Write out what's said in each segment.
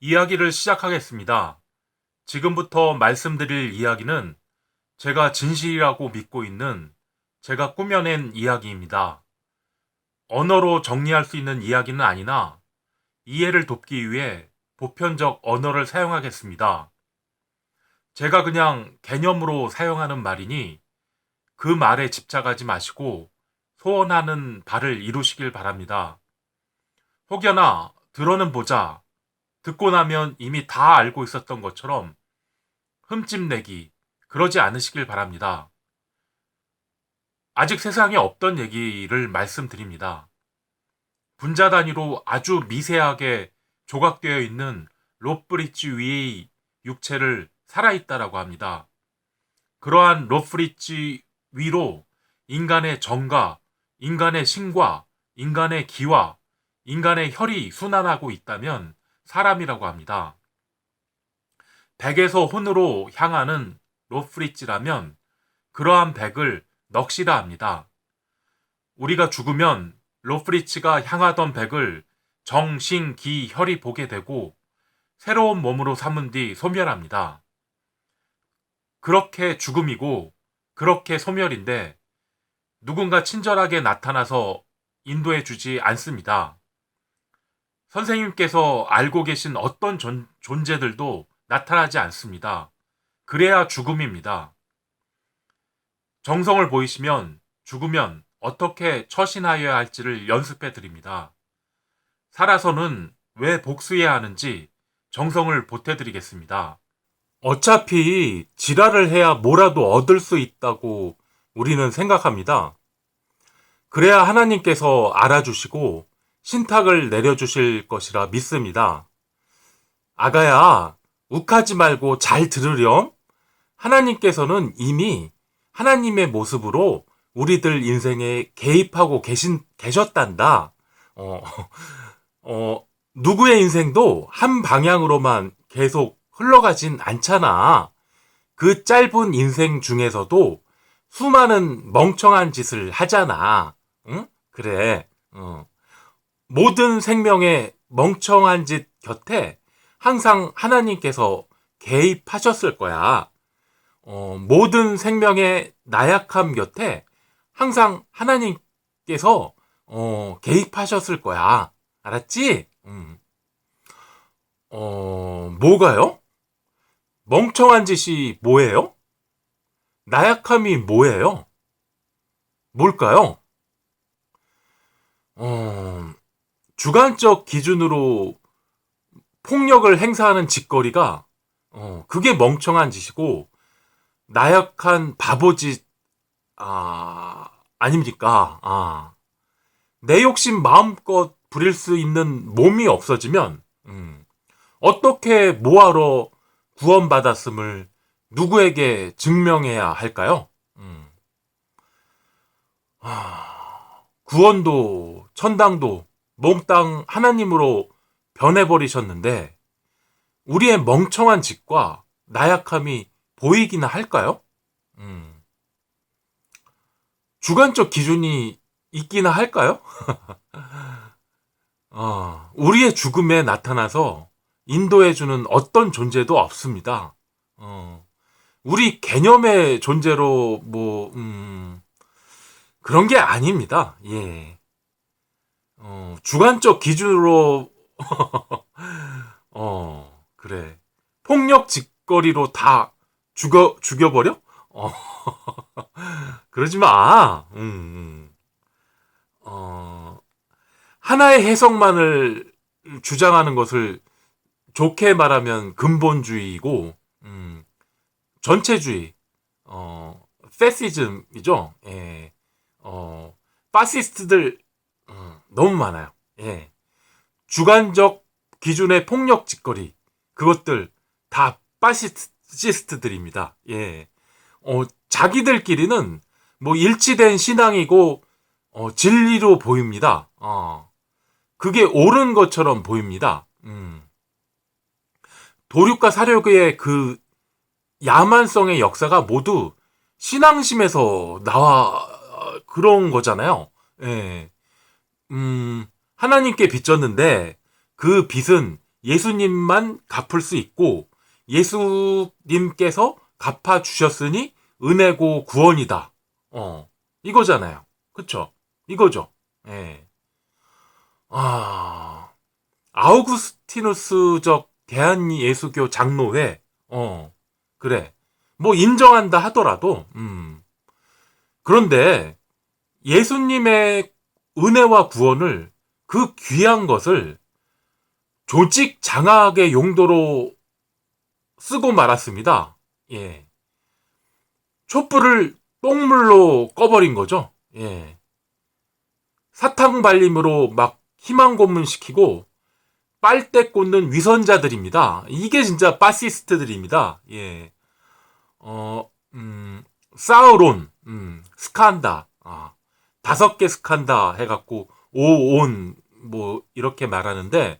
이야기를 시작하겠습니다. 지금부터 말씀드릴 이야기는 제가 진실이라고 믿고 있는 제가 꾸며낸 이야기입니다. 언어로 정리할 수 있는 이야기는 아니나 이해를 돕기 위해 보편적 언어를 사용하겠습니다. 제가 그냥 개념으로 사용하는 말이니 그 말에 집착하지 마시고 소원하는 바를 이루시길 바랍니다. 혹여나 들어는 보자 듣고 나면 이미 다 알고 있었던 것처럼 흠집내기 그러지 않으시길 바랍니다. 아직 세상에 없던 얘기를 말씀드립니다. 분자 단위로 아주 미세하게 조각되어 있는 로프리치 위의 육체를 살아있다라고 합니다. 그러한 로프리치 위로 인간의 정과, 인간의 신과, 인간의 기와, 인간의 혈이 순환하고 있다면 사람이라고 합니다. 백에서 혼으로 향하는 로프리치라면 그러한 백을 넋이라 합니다. 우리가 죽으면 로프리치가 향하던 백을 정, 신, 기, 혈이 보게 되고 새로운 몸으로 삼은 뒤 소멸합니다. 그렇게 죽음이고 그렇게 소멸인데 누군가 친절하게 나타나서 인도해 주지 않습니다. 선생님께서 알고 계신 어떤 존, 존재들도 나타나지 않습니다. 그래야 죽음입니다. 정성을 보이시면 죽으면 어떻게 처신하여야 할지를 연습해 드립니다. 살아서는 왜 복수해야 하는지 정성을 보태 드리겠습니다. 어차피 지랄을 해야 뭐라도 얻을 수 있다고 우리는 생각합니다. 그래야 하나님께서 알아주시고 신탁을 내려주실 것이라 믿습니다. 아가야, 욱하지 말고 잘 들으렴. 하나님께서는 이미 하나님의 모습으로 우리들 인생에 개입하고 계신, 계셨단다. 어, 어, 누구의 인생도 한 방향으로만 계속 흘러가진 않잖아. 그 짧은 인생 중에서도 수많은 멍청한 짓을 하잖아. 응? 그래. 어. 모든 생명의 멍청한 짓 곁에 항상 하나님께서 개입하셨을 거야. 어, 모든 생명의 나약함 곁에 항상 하나님께서 어, 개입하셨을 거야. 알았지? 음. 어, 뭐가요? 멍청한 짓이 뭐예요? 나약함이 뭐예요? 뭘까요? 어, 주관적 기준으로 폭력을 행사하는 짓거리가 어, 그게 멍청한 짓이고 나약한 바보짓 아 아닙니까? 아. 내 욕심 마음껏 부릴 수 있는 몸이 없어지면 음, 어떻게 뭐하러 구원받았음을 누구에게 증명해야 할까요? 음. 아, 구원도 천당도 몽땅 하나님으로 변해버리셨는데 우리의 멍청한 짓과 나약함이 보이기나 할까요? 음. 주관적 기준이 있기나 할까요? 어, 우리의 죽음에 나타나서 인도해주는 어떤 존재도 없습니다. 어, 우리 개념의 존재로 뭐 음, 그런 게 아닙니다. 예. 어, 주관적 기준으로 어 그래 폭력 짓거리로 다 죽어 죽여버려? 어 그러지 마. 음, 음. 어 하나의 해석만을 주장하는 것을 좋게 말하면 근본주의이고 음, 전체주의 어 페시즘이죠. 예. 어 파시스트들 어, 너무 많아요. 예. 주관적 기준의 폭력 짓거리 그것들 다 파시스트들입니다. 예. 어, 자기들끼리는 뭐 일치된 신앙이고 어, 진리로 보입니다. 어. 그게 옳은 것처럼 보입니다. 음. 도륙과 사륙의 그 야만성의 역사가 모두 신앙심에서 나와 그런 거잖아요. 예. 음, 하나님께 빚졌는데 그 빚은 예수님만 갚을 수 있고 예수님께서 갚아 주셨으니 은혜고 구원이다. 어, 이거잖아요. 그쵸? 이거죠. 예. 아, 아우구스티누스적 대한예수교 장로회, 어, 그래. 뭐 인정한다 하더라도, 음. 그런데 예수님의 은혜와 구원을 그 귀한 것을 조직 장악의 용도로 쓰고 말았습니다. 예. 촛불을 똥물로 꺼버린 거죠. 예. 사탕 발림으로 막 희망 고문시키고 빨대 꽂는 위선자들입니다. 이게 진짜 파시스트들입니다. 예. 어, 음, 사우론, 음, 스칸다, 아, 다섯 개 스칸다 해갖고, 오온, 뭐, 이렇게 말하는데,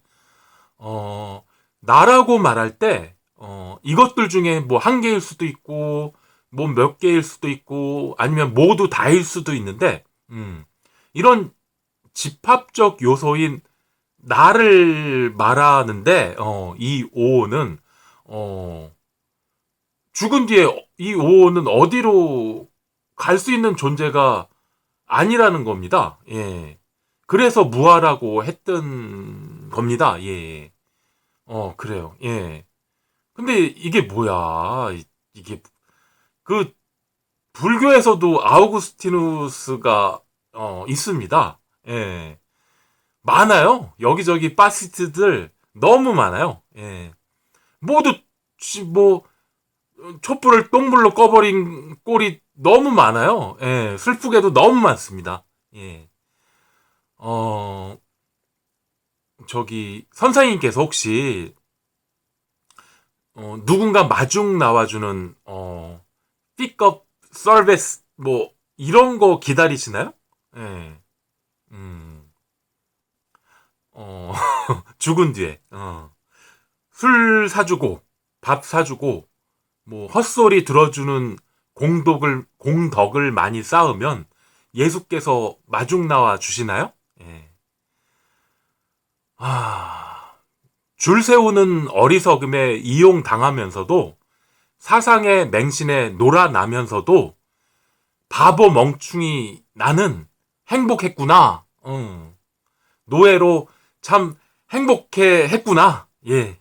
어, 나라고 말할 때, 어, 이것들 중에 뭐 한 개일 수도 있고, 뭐 몇 개일 수도 있고, 아니면 모두 다일 수도 있는데, 음, 이런 집합적 요소인 나를 말하는데, 어, 이 오는, 어, 죽은 뒤에 이 오는 어디로 갈 수 있는 존재가 아니라는 겁니다. 예. 그래서 무하라고 했던 겁니다. 예. 어, 그래요. 예. 근데 이게 뭐야? 이- 이게 그 불교에서도 아우구스티누스가 어, 있습니다. 예. 많아요. 여기저기 파시스트들 너무 많아요. 예. 모두 지- 뭐 촛불을 똥물로 꺼버린 꼴이 너무 많아요. 예. 슬프게도 너무 많습니다. 예. 어, 저기, 선생님께서 혹시, 어, 누군가 마중 나와주는, 어, 픽업 서비스, 뭐, 이런 거 기다리시나요? 예. 음. 어, 죽은 뒤에, 어. 술 사주고, 밥 사주고, 뭐, 헛소리 들어주는 공덕을, 공덕을 많이 쌓으면 예수께서 마중 나와 주시나요? 예. 아, 줄 세우는 어리석음에 이용당하면서도 사상의 맹신에 놀아나면서도 바보 멍충이 나는 행복했구나. 응. 노예로 참 행복해 했구나. 예.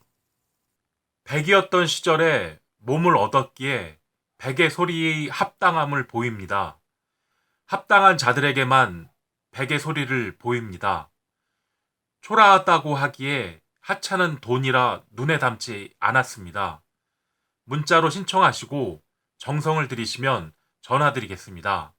백이었던 시절에 몸을 얻었기에 백의 소리의 합당함을 보입니다. 합당한 자들에게만 백의 소리를 보입니다. 초라하다고 하기에 하찮은 돈이라 눈에 담지 않았습니다. 문자로 신청하시고 정성을 들이시면 전화드리겠습니다.